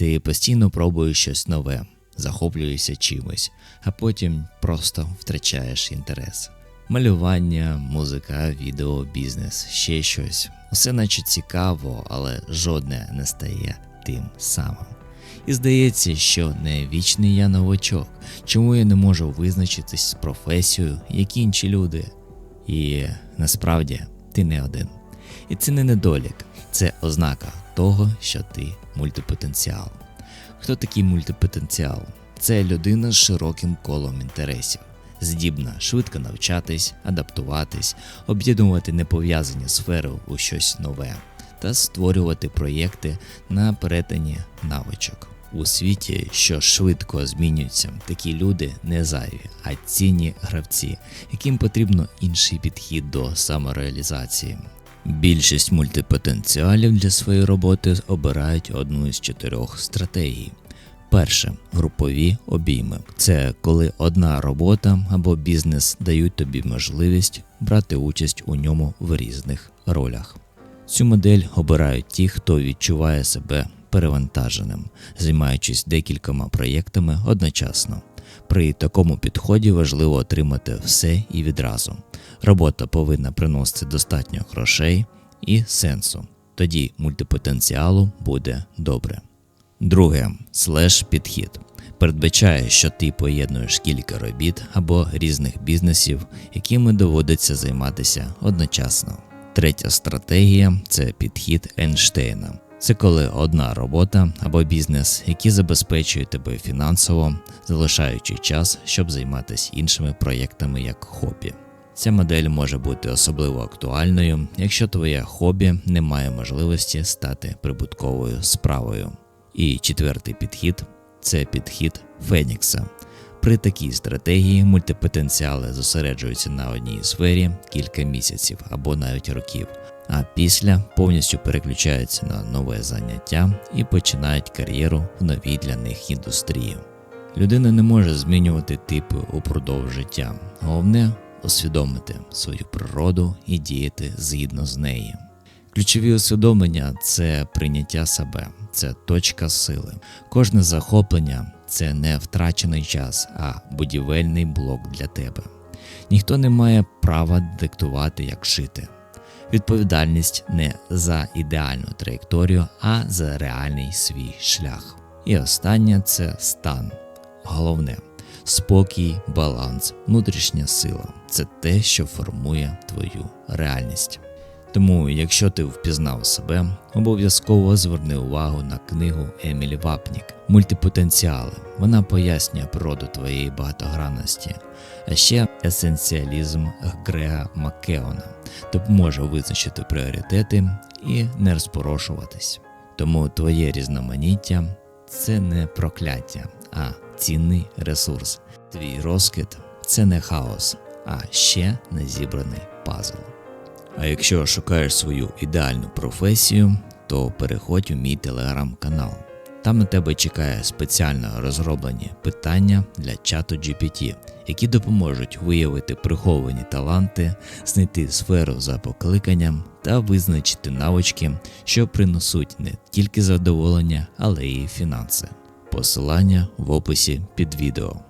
Ти постійно пробуєш щось нове, захоплюєшся чимось, а потім просто втрачаєш інтерес. Малювання, музика, відео, бізнес, ще щось. Усе наче цікаво, але жодне не стає тим самим. І здається, що не вічний я новачок, чому я не можу визначитись з професією, як інші люди. І насправді ти не один. І це не недолік, це ознака того, що ти мультипотенціал. Хто такий мультипотенціал? Це людина з широким колом інтересів, здібна швидко навчатись, адаптуватись, об'єднувати непов'язані сфери у щось нове та створювати проєкти на перетині навичок. У світі, що швидко змінюється, такі люди не зайві, а цінні гравці, яким потрібно інший підхід до самореалізації. Більшість мультипотенціалів для своєї роботи обирають одну із чотирьох стратегій. Перше групові обійми це коли одна робота або бізнес дають тобі можливість брати участь у ньому в різних ролях. Цю модель обирають ті, хто відчуває себе перевантаженим, займаючись декількома проєктами одночасно. При такому підході важливо отримати все і відразу. Робота повинна приносити достатньо грошей і сенсу. Тоді мультипотенціалу буде добре. Друге слеш підхід передбачає, що ти поєднуєш кілька робіт або різних бізнесів, якими доводиться займатися одночасно. Третя стратегія це підхід Ейнштейна. Це коли одна робота або бізнес, які забезпечує тебе фінансово, залишаючи час, щоб займатися іншими проєктами як хобі. Ця модель може бути особливо актуальною, якщо твоє хобі не має можливості стати прибутковою справою. І четвертий підхід це підхід Фенікса. При такій стратегії мультипотенціали зосереджуються на одній сфері кілька місяців або навіть років, а після повністю переключаються на нове заняття і починають кар'єру в новій для них індустрії. Людина не може змінювати типи упродовж життя. Головне усвідомити свою природу і діяти згідно з нею. Ключові усвідомлення це прийняття себе, це точка сили. Кожне захоплення це не втрачений час, а будівельний блок для тебе. Ніхто не має права диктувати, як жити. Відповідальність не за ідеальну траєкторію, а за реальний свій шлях. І останнє це стан. Головне спокій, баланс, внутрішня сила це те, що формує твою реальність. Тому, якщо ти впізнав себе, обов'язково зверни увагу на книгу Емілі Вапнік Мультипотенціали. Вона пояснює природу твоєї багатогранності, а ще есенціалізм Грега Маккеона допоможе визначити пріоритети і не розпорошуватись. Тому твоє різноманіття це не прокляття, а цінний ресурс. Твій розкид це не хаос, а ще не зібраний пазл. А якщо шукаєш свою ідеальну професію, то переходь у мій телеграм-канал. Там на тебе чекає спеціально розроблені питання для чату GPT, які допоможуть виявити приховані таланти, знайти сферу за покликанням та визначити навички, що принесуть не тільки задоволення, але й фінанси. Посилання в описі під відео.